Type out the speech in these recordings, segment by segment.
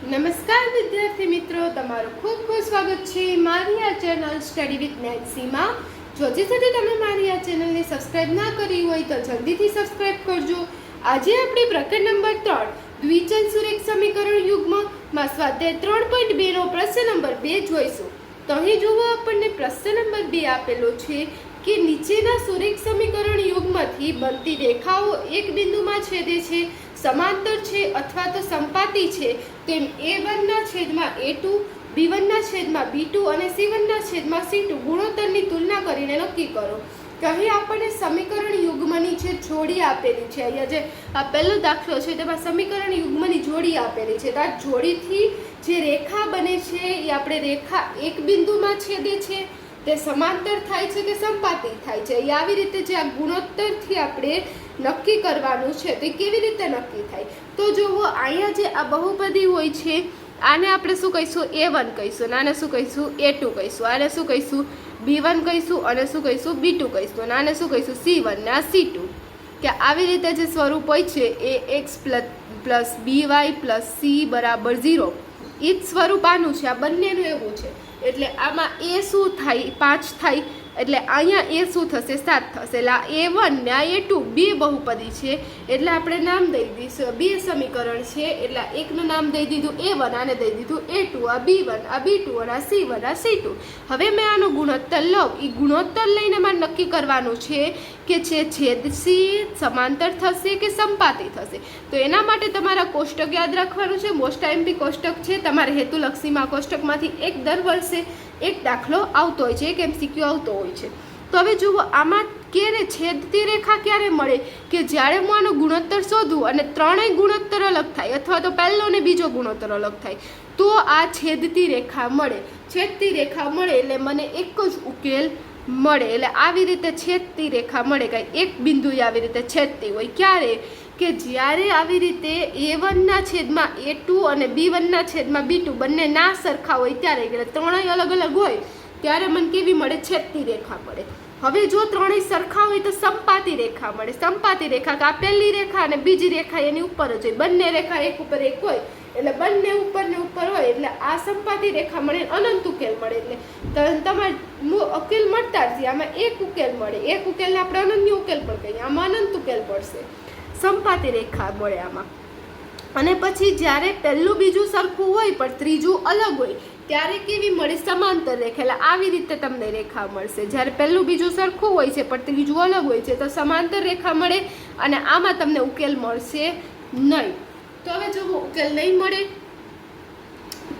નમસ્કાર વિદ્યાર્થી મિત્રો, તમારું ખૂબ ખૂબ સ્વાગત છે મારી આ ચેનલ સ્ટડી વિથ નેક્સીમાં જો હજી સુધી તમે મારી આ ચેનલને સબસ્ક્રાઇબ ના કરી હોય તો જલ્દીથી સબસ્ક્રાઇબ કરજો. આજે આપણે પ્રકરણ નંબર ત્રણ, દ્વિચલ સુરેખ સમીકરણ યુગ્મમાં સ્વાધ્યાય ત્રણ પોઈન્ટ બેનો પ્રશ્ન નંબર બે જોઈશું. તો અહીં જુઓ આપણને પ્રશ્ન નંબર બે આપેલો છે કે નીચેના સુરેખ સમીકરણ યુગમાંથી બનતી રેખાઓ એક બિંદુમાં છેદે છે. સમાંતર છે અથવા તો સંપાતી છે, તેમ એ વનના છેદમાં એ ટુ, બી વનના છેદમાં બી ટુ અને સી વનના છેદમાં સી ટુ ગુણોત્તરની તુલના કરીને નક્કી કરો. કહી અહીં આપણને સમીકરણ યુગ્મની જે જોડી આપેલી છે, અહીંયા જે આ પહેલો દાખલો છે તેમાં સમીકરણ યુગ્મની જોડી આપેલી છે. તો આ જોડીથી જે રેખા બને છે, એ આપણે રેખા એક બિંદુમાં છેદે છે તે સમાંતર થાય છે કે સંપાતી થાય છે. એ આવી રીતે જે આ ગુણોત્તરથી આપણે નક્કી કરવાનું છે, તે કેવી રીતે નક્કી થાય? તો જુઓ અહીંયા જે આ બહુપદી હોય છે, આને આપણે શું કહીશું? એ વન કહીશું. અને આને શું કહીશું? એ ટુ કહીશું. આને શું કહીશું? બી વન કહીશું અને શું કહીશું? બી ટુ કહીશું. અને આને શું કહીશું? સી વન ને આ સી ટુ. કે આવી રીતે જે સ્વરૂપ હોય છે, a x plus b y plus c બરાબર ઝીરો. એ જ સ્વરૂપ આનું છે. આ બંનેનું એવું છે. એટલે આમાં એ શું થાય પાંચ થાય એટલે અહીંયા એ શું થશે? સાત થશે. એટલે એ વન ને આ એ ટુ બે બહુપદી છે. એટલે આપણે નામ દઈ દઈશું. બે સમીકરણ છે. એટલે એકનું નામ દઈ દીધું. એ વન, આને દઈ દીધું. એ ટુ, આ બી વન, આ બી ટુ અને આ સી વન, આ સી ટુ. હવે મેં આનો ગુણોત્તર લઉં. એ ગુણોત્તર લઈને મારે નક્કી કરવાનું છે કે છે છેદસી સમાંતર થશે કે સંપાતી થશે. તો એના માટે તમારા કોષ્ટક યાદ રાખવાનું છે. મોસ્ટ ટાઈમ બી કોષ્ટક છે. તમારે હેતુલક્ષીમાં કોષ્ટકમાંથી એક દર વર્ષે એક દાખલો આવતો હોય છે, એક એમસીક્યુ આવતો હોય છે. તો હવે જુઓ, આમાં ક્યારે છેદતી રેખા ક્યારે મળે કે જ્યારે હું આનો ગુણોત્તર શોધું અને ત્રણેય ગુણોત્તર અલગ થાય, અથવા તો પહેલો અને બીજો ગુણોત્તર અલગ થાય, તો આ છેદતી રેખા મળે. છેદતી રેખા મળે એટલે મને એક જ ઉકેલ મળે. એટલે આવી રીતે છેદતી રેખા મળે. કાંઈ એક બિંદુ આવી રીતે છેદતી હોય. ક્યારે? કે જ્યારે આવી રીતે એ વનના છેદમાં એ ટુ અને બી વનના છેદમાં બી ટુ બંને ના સરખા હોય ત્યારે એટલે ત્રણેય અલગ અલગ હોય, ત્યારે મને કેવી મળે? છેદતી રેખા મળે હવે જો ત્રણેય સરખા હોય તો સંપાતી રેખા મળે. સંપાતી રેખા કે આ પહેલી રેખા અને બીજી રેખા એની ઉપર જ હોય. બંને રેખા એક ઉપર એક હોય. એટલે બંને ઉપર ને ઉપર હોય એટલે આ સંપાતી રેખા મળે અનંત ઉકેલ મળે એટલે તમારે ઉકેલ મળતા જ આમાં એક ઉકેલ મળે. એક ઉકેલને આપણે અનન્ય ઉકેલ પણ કહીએ. આમાં અનંત ઉકેલ પડશે. સંપાતી રેખા મળે આમાં. અને પછી જ્યારે પહેલું બીજું સરખું હોય, પણ ત્રીજું અલગ હોય, ત્યારે કેવી મળે? સમાંતર રેખા. એટલે આવી રીતે તમને રેખા મળશે. જ્યારે પહેલું બીજું સરખું હોય છે, પણ ત્રીજું અલગ હોય છે, તો સમાંતર રેખા મળે અને આમાં તમને ઉકેલ મળશે નહીં. તો હવે જો ઉકેલ નહીં મળે,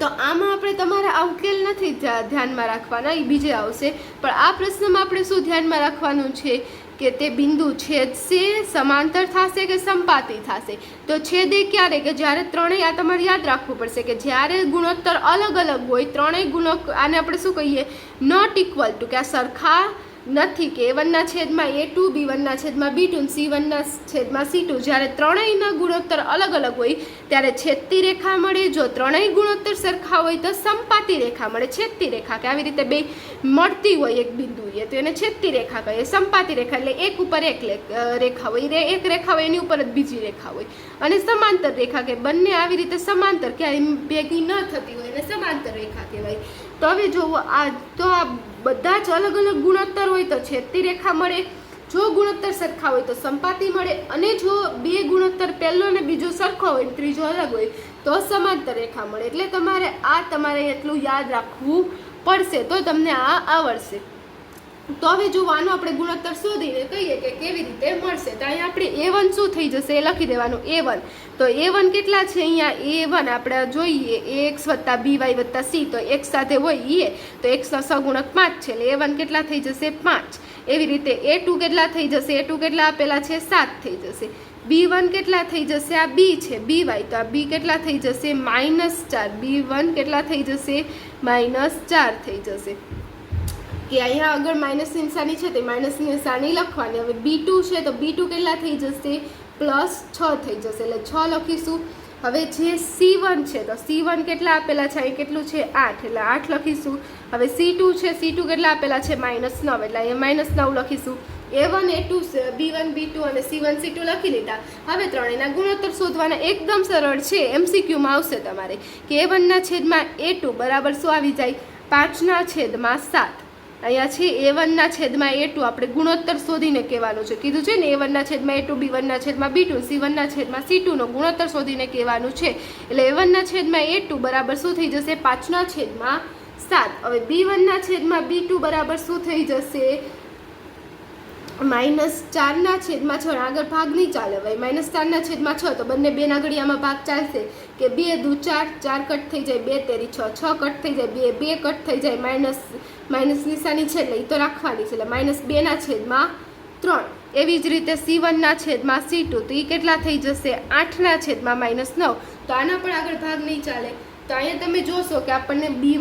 તો આમાં આપણે તમારે આ ઉકેલ નથી ધ્યાનમાં રાખવાના, એ બીજે આવશે. પણ આ પ્રશ્નમાં આપણે શું ધ્યાનમાં રાખવાનું છે? કે તે બિંદુ છેદશે સમાંતર થશે કે સંપાતી થશે? તો છેદે ક્યારે? કે જ્યારે ત્રણેય આ તમારે યાદ રાખવું પડશે કે જ્યારે ગુણોત્તર અલગ અલગ હોય, ત્રણેય ગુણો આને આપણે શું કહીએ? નોટ ઇક્વલ ટુ કે આ સરખા નથી કે વનના છેદમાં એ ટુ, બી વનના છેદમાં બી ટુ સી વનના છેદમાં સી ટુ. જ્યારે ત્રણેયના ગુણોત્તર અલગ અલગ હોય, ત્યારે છેદતી રેખા મળે. જો ત્રણેય ગુણોત્તર સરખા હોય, તો સંપાતી રેખા મળે. છેદતી રેખા કે આવી રીતે બે મળતી હોય એક બિંદુએ, તો એને છેદતી રેખા કહીએ. સંપાતી રેખા એટલે એક ઉપર એક રેખા હોય. એક રેખા હોય, એની ઉપર જ બીજી રેખા હોય. અને સમાંતર રેખા કે બંને આવી રીતે સમાંતર ક્યાંય ભેગી ન થતી હોય, એને સમાંતર રેખા કહેવાય. તો હવે જુઓ આ તો આ બધા જ અલગ અલગ ગુણોત્તર હોય તો છેદતી રેખા મળે, જો ગુણોત્તર સરખા હોય તો સંપાતિ મળે અને જો બે ગુણોત્તર પહેલો અને બીજો સરખો હોય ત્રીજો અલગ હોય તો સમાંતર રેખા મળે. એટલે તમારે આ તમારે એટલું યાદ રાખવું પડશે તો તમને આ આવડશે. તો હવે જો આનો આપણે ગુણોત્તર શોધીને કહીએ કે કેવી રીતે મળશે, તો અહીંયા આપણે એ વન શું થઈ જશે એ લખી દેવાનું એ વન તો એ વન કેટલા છે અહીંયા? એ વન આપણે જોઈએ એ એક્સ વત્તા બી વાય વત્તા સી તો એક્સ સાથે હોય એ તો એક્સનો સગુણક પાંચ છે, એટલે એ વન કેટલા થઈ જશે? પાંચ. એવી રીતે એ ટુ કેટલા થઈ જશે? એ ટુ કેટલા આપેલા છે? સાત થઈ જશે. બી વન કેટલા થઈ જશે? આ બી છે બી વાય તો આ બી કેટલા થઈ જશે? માઇનસ ચાર. બી વન કેટલા થઈ જશે? માઇનસ ચાર થઈ જશે. કે અહીંયા આગળ માઇનસ નિશાની છે તે માઇનસ નિશાની લખવાની. હવે બી ટુ છે તો બી ટુ કેટલા થઈ જશે? પ્લસ છ થઈ જશે. એટલે છ લખીશું. હવે જે સી વન છે તો સી વન કેટલા આપેલા છે? અહીં કેટલું છે? આઠ. એટલે આઠ લખીશું. હવે સી ટુ છે, સી ટુ કેટલા આપેલા છે? માઇનસ નવ. એટલે અહીંયા માઇનસ નવ લખીશું. A one, a two, b one, b two અને સી વન, સી ટુ લખી લીધા હવે ત્રણેયના ગુણોત્તર શોધવાના એકદમ સરળ છે. એમસીક્યુમાં આવશે તમારે. કે એ વનના છેદમાં એ ટુ બરાબર શું આવી જાય? પાંચના છેદમાં સાત. અહીંયા છે એ વનના છેદમાં એ ટુ. આપણે ગુણોત્તર શોધીને કહેવાનું છે. કીધું છે ને, એ વનના છેદમાં એ ટુ, બી વનના છેદમાં બી ટુ સી વનના છેદમાં સી ટુનો ગુણોત્તર શોધીને કહેવાનું છે. એટલે એ વનના છેદમાં એ ટુ બરાબર શું થઈ જશે? પાંચના છેદમાં સાત. હવે બી વનના છેદમાં બી ટુ બરાબર શું થઈ જશે? માઇનસ ચારના છેદમાં છ આગળ ભાગ નહીં ચાલે ભાઈ. માઇનસ ચારના છેદમાં છ, તો બંને બેના ઘડિયામાં ભાગ ચાલશે. કે બે દુ ચાર ચાર કટ થઈ જાય બે, તેરી છ છ કટ થઈ જાય બે બે કટ થઈ જાય માઇનસ માઇનસ નિશાની છે એટલે એ તો રાખવાની છે. એટલે માઇનસ બેના છેદમાં ત્રણ. એવી જ રીતે સી વનના છેદમાં સી ટુ. તો એ કેટલા થઈ જશે? આઠના છેદમાં માઇનસ નવ. તો આના પણ આગળ ભાગ નહીં ચાલે. તો અહીંયા તમે જોશો કે આપણને બી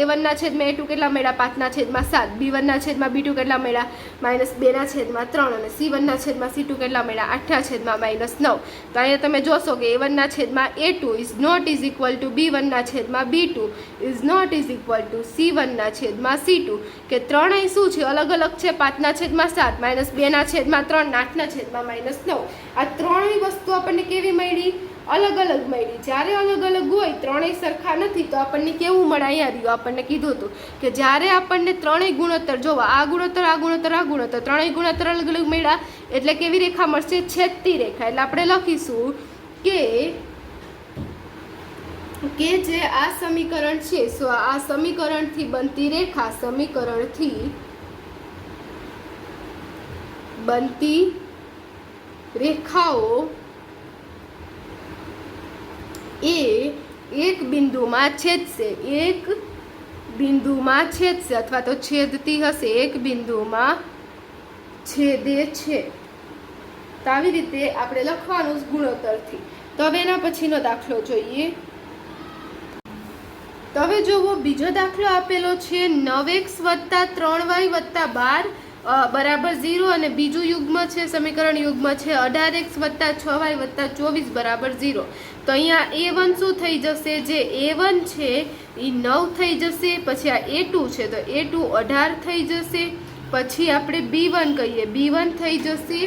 એ વનના છેદમાં એ ટુ કેટલા મળ્યા? પાંચના છેદમાં સાત. બી વનના છેદમાં બી ટુ કેટલા મળ્યા? માઇનસ બેના છેદમાં ત્રણ અને સી વનના છેદમાં સી ટુ કેટલા મળ્યા? આઠના છેદમાં માઇનસ નવ. તો અહીંયા તમે જોશો કે એ વનના છેદમાં a two is not is equal to b વનના છેદમાં b two is not is equal to c વનના છેદમાં સી ટુ. કે ત્રણેય શું છે? અલગ અલગ છે. પાંચના છેદમાં સાત, માઇનસ બેના છેદમાં ત્રણ, આઠના છેદમાં માઇનસ નવ. આ ત્રણેય વસ્તુ આપણને કેવી મળી? અલગ અલગ મળી. જ્યારે અલગ અલગ હોય, ત્રણેય સરખા નથી, તો આપણને કેવું મળે? અહીંયા આપણને કીધું હતું કે જ્યારે આપણને ત્રણેય ગુણોત્તર જોવા, આ ગુણોત્તર આ ગુણોત્તર આ ગુણોત્તર, ત્રણેય ગુણોત્તર અલગ અલગ મળ્યા, એટલે કેવી રેખા મળશે? છેદતી રેખા. એટલે આપણે લખીશું કે કે જે આ સમીકરણ છે, સો આ સમીકરણથી બનતી રેખા, સમીકરણથી બનતી રેખાઓ એ એક બિંદુમાં છેદશે એક બિંદુમાં છેદશે અથવા તો છેદતી હશે. એક બિંદુમાં છેદે છે. તો આવી રીતે આપણે લખવાનું ગુણોત્તરથી તો હવે એના પછીનો દાખલો જોઈએ. તો હવે જોવો, બીજો દાખલો આપેલો છે નવ એક્સ વત્તા ત્રણ વાય વત્તા બાર બરાબર ઝીરો અને બીજું યુગ્મ છે, સમીકરણ યુગ્મ છે અઢાર એક્સ વત્તા છ વાય વત્તા ચોવીસ, બરાબર ઝીરો. તો અહીંયા એ વન શું થઈ જશે? જે એ વન છે એ નવ થઈ જશે, પછી આ એ ટુ છે, તો એ ટુ અઢાર થઈ જશે, પછી આપણે બી વન કહીએ. બી વન થઈ જશે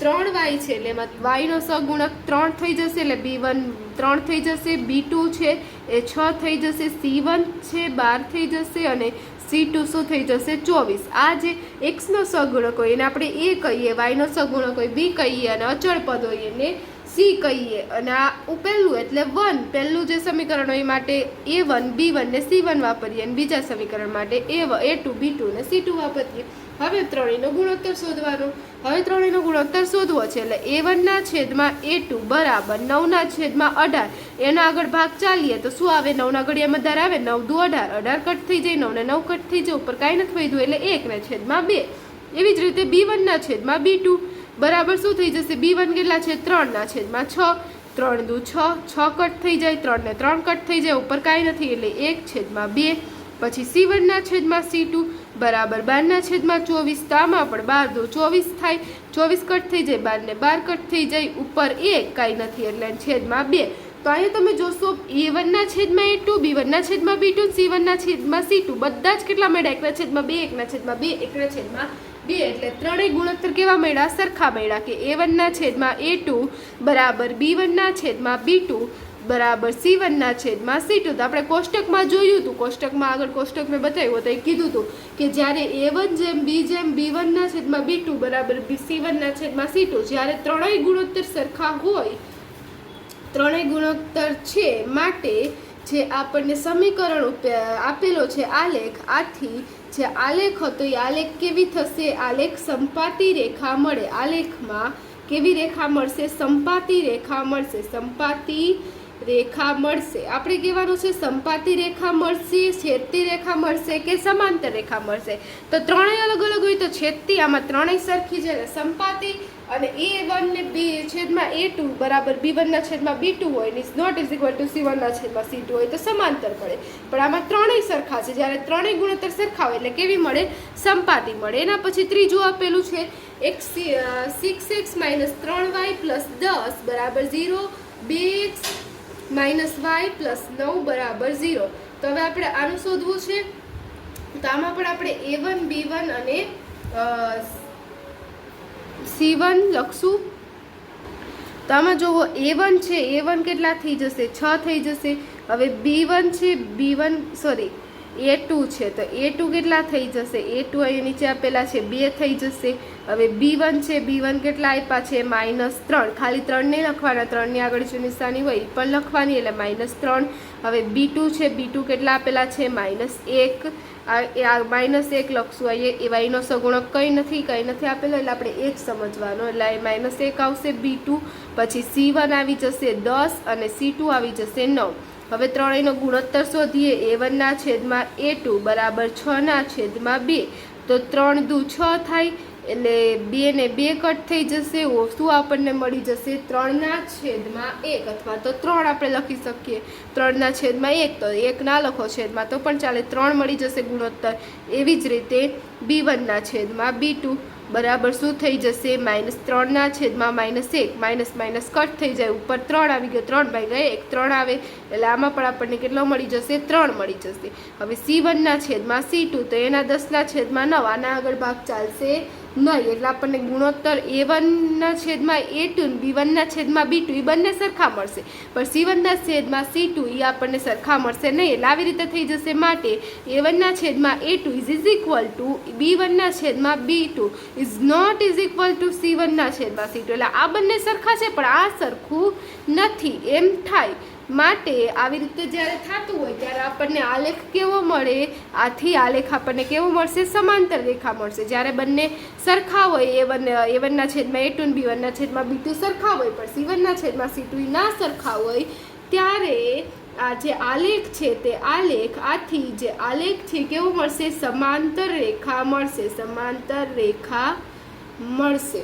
ત્રણ વાય છે, એટલે એમાં વાયનો સગુણક ત્રણ થઈ જશે, એટલે બી વન ત્રણ થઈ જશે બી ટુ છે, એ છ થઈ જશે સી વન છે, બાર થઈ જશે, અને સી ટુ શું થઈ જશે? ચોવીસ. આ જે એક્સનો સગુણક હોય, એને આપણે એ કહીએ વાયનો સગુણક હોય બી કહીએ, અને અચળ પદ હોય, એને સી કહીએ. અને આ પહેલું એટલે વન. પહેલું જે સમીકરણ હોય માટે એ વન, બી વન ને સી વન વાપરીએ અને બીજા સમીકરણ માટે એ એ ટુ, બી ટુ ને સી ટુ વાપરીએ. હવે ત્રણેયનો ગુણોત્તર શોધવાનો. હવે ત્રણેયનો ગુણોત્તર શોધવો છે એટલે એ વનના છેદમાં એ ટુ બરાબર નવના છેદમાં અઢાર. એના આગળ ભાગ ચાલીએ તો શું આવે? નવના ઘડિયામાં ધાર આવે? નવ દુ અઢાર. અઢાર કટ થઈ જાય નવને નવ કટ થઈ જાય. ઉપર કાંઈ નથી વધ્યું એટલે એકના છેદમાં બે. એવી જ રીતે બી વનના છેદમાં બી ટુ. બરાબર શું થઈ જશે? બી વન કેટલા છે? ત્રણના છેદમાં છ, ત્રણ દુ છ છ કટ થઈ જાય, ત્રણને ત્રણ કટ થઈ જાય, ઉપર કાંઈ નથી, એટલે એક છેદમાં બે, પછી સી વનના છેદમાં સી ટુ, બરાબર બારના છેદમાં ચોવીસ તામાં પણ બાર દો ચોવીસ થાય, ચોવીસ કટ થઈ જાય, બારને બાર કટ થઈ જાય, ઉપર એક કાંઈ નથી, એટલે છેદમાં બે. તો અહીંયા તમે જોશો, એ વનના છેદમાં એ ટુ, બી વનના છેદમાં બી ટુ, સી વનના છેદમાં સી ટુ, બધા જ કેટલા મળ્યા? એકના છેદમાં બે, એકના છેદમાં બે, એકના છેદમાં બે એટલે ત્રણેય ગુણોત્તર કેવા મળ્યા? સરખા મળ્યા કે એ વનના છેદમાં એ ટુ બરાબર બી વનના છેદમાં બી ટુ બરાબર સી વનના છેદમાં સી ટુ તો આપણે કોષ્ટકમાં જોયું હતું કોષ્ટકમાં આગળ કોષ્ટક મેં બતાવ્યું તો એ કીધું હતું કે જ્યારે એ વન જેમ બી જેમ બી વનના છેદમાં બી ટુ બરાબર સી વનના છેદમાં સી ટુ જ્યારે ત્રણેય ગુણોત્તર સરખા હોય, ત્રણેય ગુણોત્તર છે માટે જે આપણને સમીકરણ આપેલો છે આલેખ આથી જે આલેખ હતો, એ આલેખ કેવી થશે? આલેખ સંપાતી રેખા મળે. આલેખમાં કેવી રેખા મળશે? સંપાતી રેખા મળશે. સંપાતી રેખા મળશે. આપણે કહેવાનું છે, સંપાતી રેખા મળશે, છેદતી રેખા મળશે કે સમાંતર રેખા મળશે? તો ત્રણેય અલગ અલગ હોય તો છેદતી, આમાં ત્રણેય સરખી છે સંપાતી અને એ વન ને બી છેદમાં એ ટુ બરાબર બી વનના છેદમાં બી ટુ હોય is not is equal to c વનના છેદમાં સી ટુ હોય તો સમાંતર પડે. પણ આમાં ત્રણેય સરખા છે. જ્યારે ત્રણેય ગુણોત્તર સરખા હોય એટલે કેવી મળે? સંપાતી મળે. એના પછી ત્રીજું આપેલું છે. એક સિક્સ એક્સ માઇનસ ત્રણ વાય પ્લસ દસ બરાબર ઝીરો બે એક્સ માઇનસ વાય પ્લસ નવ બરાબર ઝીરો તો હવે આપણે આનું શોધવું છે. તો આમાં પણ આપણે એ વન બી વન અને સી વન લખશું. તો આમાં જુઓ એ વન છે એ વન કેટલા થઈ જશે? છ થઈ જશે. હવે બી વન છે b one sorry a two છે. તો એ ટુ કેટલા થઈ જશે? એ ટુ અહીં નીચે આપેલા છે. બે થઈ જશે. હવે બી વન છે. બી વન કેટલા આપ્યા છે? માઇનસ ત્રણ. ખાલી ત્રણ નહીં લખવાના. ત્રણની આગળ જે નિશાની હોય એ પણ લખવાની, એટલે માઇનસ ત્રણ. હવે બી ટુ છે. બી ટુ કેટલા આપેલા છે? માઇનસ એક. આ એ માઇનસ એક લખશું. અહીંયા એ વાયનો સગુણક કંઈ નથી. કંઈ નથી આપેલો, એટલે આપણે એક સમજવાનો. એટલે માઇનસ એક આવશે બી ટુ પછી સી વન આવી જશે દસ અને સી ટુ આવી જશે નવ. હવે ત્રણેયનો ગુણોત્તર શોધીએ. એ વનના છેદમાં એ ટુ બરાબર છના છેદમાં બે. તો ત્રણ દુ છ થાય એટલે બે ને બે કટ થઈ જશે. શું આપણને મળી જશે? ત્રણના છેદમાં એક અથવા તો ત્રણ આપણે લખી શકીએ. ત્રણના છેદમાં એક તો એક ના લખો છેદમાં તો પણ ચાલે. ત્રણ મળી જશે ગુણોત્તર. એવી જ રીતે બી વનના છેદમાં બી ટુ બરાબર શું થઈ જશે? માઇનસ ત્રણના છેદમાં માઇનસ એક, માઇનસ માઇનસ કટ થઈ જાય, ઉપર ત્રણ આવી ગયો, ત્રણ ભાઈ ગયા એક, ત્રણ આવે, એટલે આમાં પણ આપણને કેટલો મળી જશે? ત્રણ મળી જશે. હવે સી વનના છેદમાં સી ટુ, તો એના દસના છેદમાં નવ, આના આગળ ભાગ ચાલશે નહીં, એટલે આપણને ગુણોત્તર એ વનના છેદમાં એ ટુ બી વનના છેદમાં બી ટુ એ બંને સરખા મળશે. પણ સી વનના છેદમાં સી ટુ એ આપણને સરખા મળશે નહીં, એટલે આવી રીતે થઈ જશે માટે એ વનના છેદમાં a two is is equal to b વનના છેદમાં b two is not is equal to c વનના છેદમાં સી ટુ એટલે આ બંને સરખા છે, પણ આ સરખું નથી. એમ થાય. માટે આવી રીતે જ્યારે થતું હોય ત્યારે આપણને આલેખ કેવો મળે? આથી આલેખ આપણને કેવો મળશે? સમાંતર રેખા મળશે. જ્યારે બંને સરખા હોય, એ વન એ વનના છેદમાં એ ટુ બી વનના છેદમાં બી ટુ સરખા હોય, પણ સી વનના છેદમાં સી ટુ ના સરખા હોય, ત્યારે આ જે આલેખ છે તે આલેખ, આથી જે આલેખ છે કેવો મળશે? સમાંતર રેખા મળશે. સમાંતર રેખા મળશે.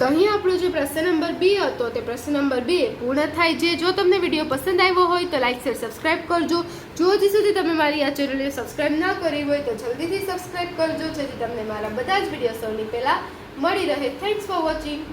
તો અહીંયા આપણો જે પ્રશ્ન નંબર બી હતો, તે પ્રશ્ન નંબર બે પૂર્ણ થાય છે. જો તમને વીડિયો પસંદ આવ્યો હોય તો લાઈક, શેર, સબસ્ક્રાઇબ કરજો. જો હજી સુધી તમે મારી આ ચેનલને સબસ્ક્રાઇબ ના કરી હોય તો જલ્દીથી સબસ્ક્રાઇબ કરજો, જેથી તમને મારા બધા જ વીડિયો સૌની પહેલાં મળી રહે. Thanks for watching